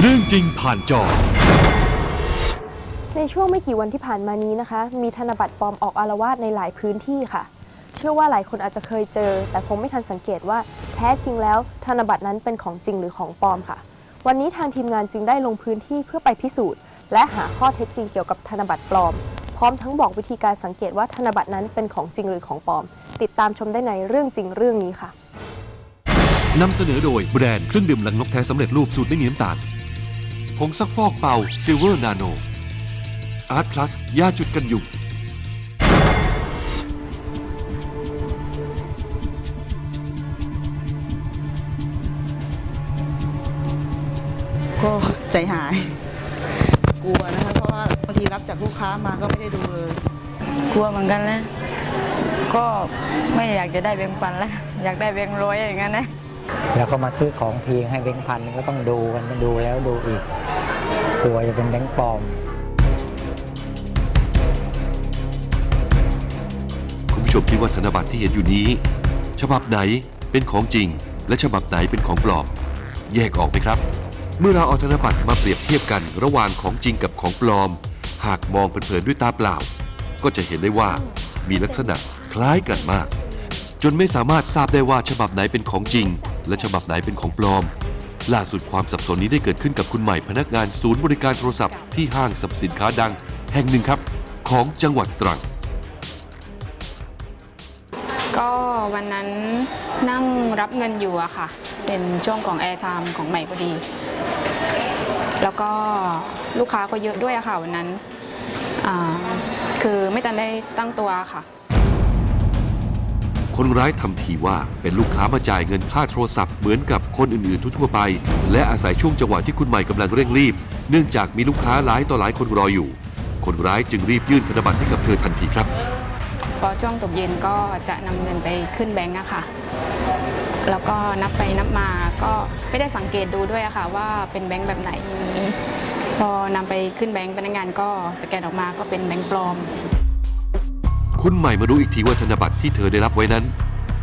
เรื่องจริงผ่านจอ ในช่วงไม่กี่วันที่ผ่านมานี้นะคะ มีธนบัตรปลอมออกอารวาสในหลายพื้นที่ค่ะ เชื่อว่าหลายคนอาจจะเคยเจอ แต่คงไม่ทันสังเกตว่าแท้จริงแล้ว ธนบัตรนั้นเป็นของจริงหรือของปลอมค่ะ วันนี้ทางทีมงานจึงได้ลงพื้นที่เพื่อไปพิสูจน์ และหาข้อเท็จจริงเกี่ยวกับธนบัตรปลอม พร้อมทั้งบอกวิธีการสังเกตว่าธนบัตรนั้นเป็นของจริงหรือของปลอม ติดตามชมได้ในเรื่องจริงเรื่องนี้ค่ะนำเสนอโดยแบรนด์เครื่องดื่มลังนกแท้สำเร็จรูปสูตรไม่มีน้ำตาล ผงซักฟอกเป่าซิลเวอร์นาโนอาร์ตพลัสยาจุดกันยุงก็ใจหาย กลัวนะคะเพราะว่าบางทีรับจากลูกค้ามาก็ไม่ได้ดูเลย กลัวเหมือนกันนะก็ไม่อยากจะได้แบงค์พันแล้ว อยากได้แบงค์ร้อยอย่างนั้นนะแล้วก็มาซื้อของเพียงให้แบงค์พันก็ต้องดูกันดูแล้วดูอีก กลัวจะเป็นแบงค์ปลอม คุณผู้ชมคิดว่าธนบัตรที่เห็นอยู่นี้ ฉบับไหนเป็นของจริง และฉบับไหนเป็นของปลอม แยกออกไหมครับ เมื่อเราเอาธนบัตรมาเปรียบเทียบกันระหว่างของจริงกับของปลอม หากมองเผินๆด้วยตาเปล่า ก็จะเห็นได้ว่ามีลักษณะคล้ายกันมาก จนไม่สามารถทราบได้ว่าฉบับไหนเป็นของจริง และฉบับไหนเป็นของปลอม ล่าสุดความสับสนนี้ได้เกิดขึ้นกับคุณใหม่พนักงานศูนย์บริการโทรศัพท์ที่ห้างสรรพสินค้าดัง แห่งหนึ่งครับ ของจังหวัดตรัง ก็วันนั้นนั่งรับเงินอยู่อะค่ะ เป็นช่วงของแอร์ไทม์ของใหม่พอดี แล้วก็ลูกค้าก็เยอะด้วยอะค่ะวันนั้น อ่า คือไม่ทันได้ตั้งตัวค่ะ คนร้ายทำทีว่าเป็นลูกค้ามาจ่ายเงินค่าโทรศัพท์เหมือนกับคนอื่นๆทั่วๆไป และอาศัยช่วงจังหวะที่คุณใหม่กำลังเร่งรีบ เนื่องจากมีลูกค้าหลายต่อหลายคนรออยู่ คนร้ายจึงรีบยื่นธนบัตรให้กับเธอทันทีครับ พอช่วงตกเย็นก็จะนำเงินไปขึ้นแบงก์อะค่ะ แล้วก็นับไปนับมาก็ไม่ได้สังเกตดูด้วยอะค่ะ ว่าเป็นแบงก์แบบไหนอย่นี้พอนำไปขึ้นแบงก์พนักงานก็สแกนออกมาก็เป็นแบงก์ปลอม คุณใหม่มารู้อีกทีว่าธนบัตรที่เธอได้รับไว้นั้น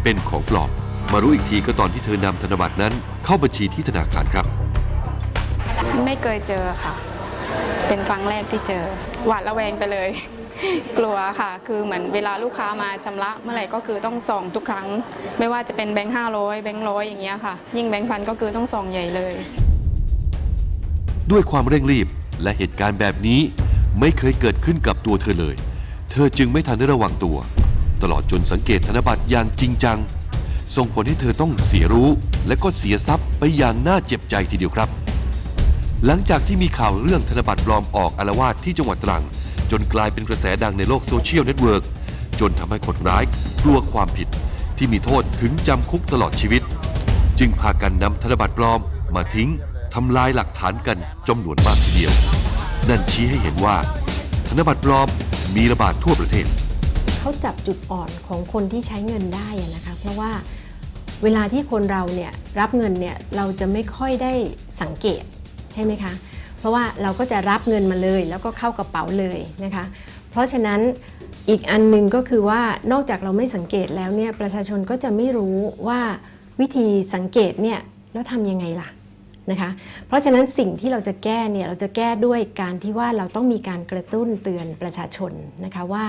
เป็นของปลอมมารู้อีกทีก็ตอนที่เธอนำธนบัตรนั้น เข้าบัญชีที่ธนาคารครับ ไม่เคยเจอค่ะ เป็นครั้งแรกที่เจอ หวาดระแวงไปเลย กลัวค่ะ คือเหมือนเวลาลูกค้ามาชำระเมื่อไหร่ก็คือต้องส่องทุกครั้ง ไม่ว่าจะเป็นแบงค์ห้าร้อยแบงค์ร้อยอย่างเงี้ยค่ะ ยิ่งแบงค์พันก็คือต้องส่องใหญ่เลย ด้วยความเร่งรีบและเหตุการณ์แบบนี้ไม่เคยเกิดขึ้นกับตัวเธอเลย เธอจึงไม่ทันได้ระวังตัว ตลอดจนสังเกตธนบัตรอย่างจริงจัง ส่งผลให้เธอต้องเสียรู้ และก็เสียทรัพย์ไปอย่างน่าเจ็บใจทีเดียวครับ หลังจากที่มีข่าวเรื่องธนบัตรปลอมออกอารวาสที่จังหวัดตรัง จนกลายเป็นกระแสดังในโลกโซเชียลเน็ตเวิร์กจนทำให้คนร้ายกลัวความผิด ที่มีโทษถึงจำคุกตลอดชีวิต จึงพากันนำธนบัตรปลอมมาทิ้งทำลายหลักฐานกันจำนวนมากทีเดียว นั่นชี้ให้เห็นว่า ธนบัตรปลอม มีระบาดทั่วประเทศ เขาจับจุดอ่อนของคนที่ใช้เงินได้นะคะเพราะว่าเวลาที่คนเราเนี่ยรับเงินเนี่ยเราจะไม่ค่อยได้สังเกตใช่ไหมคะ เพราะว่าเราก็จะรับเงินมาเลย แล้วก็เข้ากระเป๋าเลยนะคะ เพราะฉะนั้นอีกอันหนึ่งก็คือว่านอกจากเราไม่สังเกตแล้วเนี่ยประชาชนก็จะไม่รู้ว่าวิธีสังเกตเนี่ยแล้วทำยังไงล่ะ นะคะ เพราะฉะนั้นสิ่งที่เราจะแก้เนี่ยเราจะแก้ด้วยการที่ว่าเราต้องมีการกระตุ้นเตือนประชาชนนะคะว่า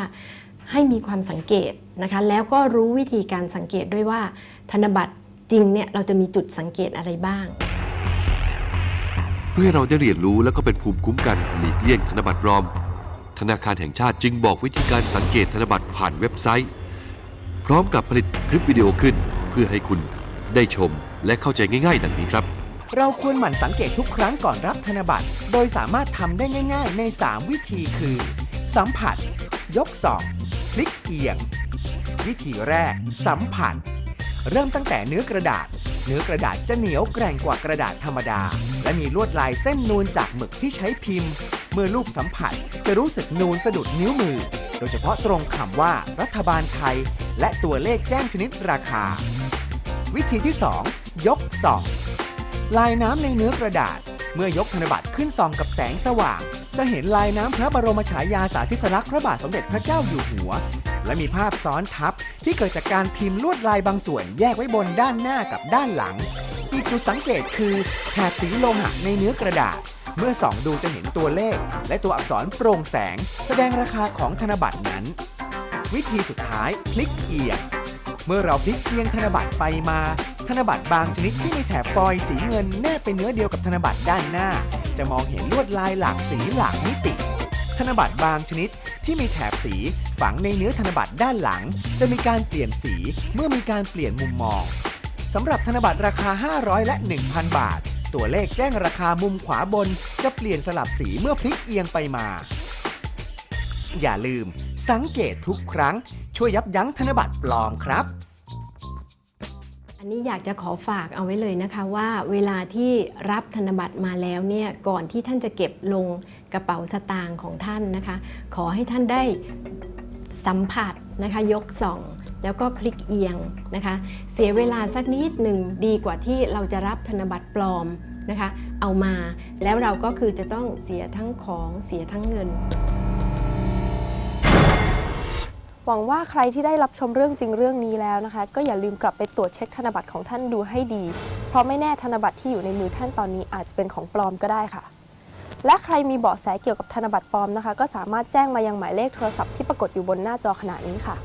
ให้มีความสังเกตนะคะแล้วก็รู้วิธีการสังเกตด้วยว่า ธนบัตรจริงเนี่ยเราจะมีจุดสังเกตอะไรบ้าง เพื่อให้เราได้เรียนรู้และก็เป็นภูมิคุ้มกันหลีกเลี่ยงธนบัตรปลอม ธนาคารแห่งชาติจึงบอกวิธีการสังเกตธนบัตรผ่านเว็บไซต์ พร้อมกับผลิตคลิปวิดีโอขึ้น เพื่อให้คุณได้ชมและเข้าใจง่าย ๆ ดังนี้ครับ เราควรหมั่นสังเกตทุกครั้งก่อนรับธนบัตร โดยสามารถทำได้ง่าย ๆ ใน 3 วิธีคือ สัมผัส ยกสองพลิกเอียง วิธีแรก สัมผัส เริ่มตั้งแต่เนื้อกระดาษ เนื้อกระดาษจะเหนียวแกร่งกว่ากระดาษธรรมดา และมีลวดลายเส้นนูนจากหมึกที่ใช้พิมพ์ เมื่อลูกสัมผัสจะรู้สึกนูนสะดุดนิ้วมือ โดยเฉพาะตรงคำว่า รัฐบาลไทย และตัวเลขแจ้งชนิดราคา วิธีที่ 2 ยกสอง ลายน้ำในเนื้อกระดาษ เมื่อยกธนบัตรขึ้นส่องกับแสงสว่าง จะเห็นลายน้ำพระบรมฉายาสาธิสลักษณ์พระบาทสมเด็จพระเจ้าอยู่หัว และมีภาพซ้อนทับที่เกิดจากการพิมพ์ลวดลายบางส่วนแยกไว้บนด้านหน้ากับด้านหลัง อีกจุดสังเกตคือแถบสีโลหะในเนื้อกระดาษ เมื่อส่องดูจะเห็นตัวเลข และตัวอักษรโปร่งแสง แสดงราคาของธนบัตรนั้น วิธีสุดท้ายพลิกเอียง เมื่อเราพลิกเอียงธนบัตรไปมา ธนบัตรบางชนิดที่มีแถบฟอยล์สีเงินแนบเป็นเนื้อเดียวกับธนบัตรด้านหน้า จะมองเห็นลวดลายหลากสีหลากมิติ ธนบัตรบางชนิดที่มีแถบสีฝังในเนื้อธนบัตรด้านหลัง จะมีการเปลี่ยนสีเมื่อมีการเปลี่ยนมุมมองสำหรับธนบัตรราคา 500 และ 1,000 บาท ตัวเลขแจ้งราคามุมขวาบน จะเปลี่ยนสลับสีเมื่อพลิกเอียงไปมา อย่าลืม สังเกตทุกครั้ง ช่วยยับยั้งธนบัตรปลอมครับ อันนี้อยากจะขอฝากเอาไว้เลยนะคะว่า เวลาที่รับธนบัตรมาแล้วเนี่ยก่อนที่ท่านจะเก็บลงกระเป๋าสตางค์ของท่านนะคะ ขอให้ท่านได้สัมผัสนะคะยกส่องแล้วก็พลิกเอียงนะคะ เสียเวลาสักนิดหนึ่งดีกว่าที่เราจะรับธนบัตรปลอมนะคะ เอามาแล้วเราก็คือจะต้องเสียทั้งของเสียทั้งเงิน หวังว่าใครที่ได้รับชมเรื่องจริงเรื่องนี้แล้วนะคะ ก็อย่าลืมกลับไปตรวจเช็คธนบัตรของท่านดูให้ดี เพราะไม่แน่ธนบัตรที่อยู่ในมือท่านตอนนี้อาจจะเป็นของปลอมก็ได้ค่ะ และใครมีเบาะแสเกี่ยวกับธนบัตรปลอมนะคะ ก็สามารถแจ้งมายังหมายเลขโทรศัพท์ที่ปรากฏอยู่บนหน้าจอขณะนี้ค่ะ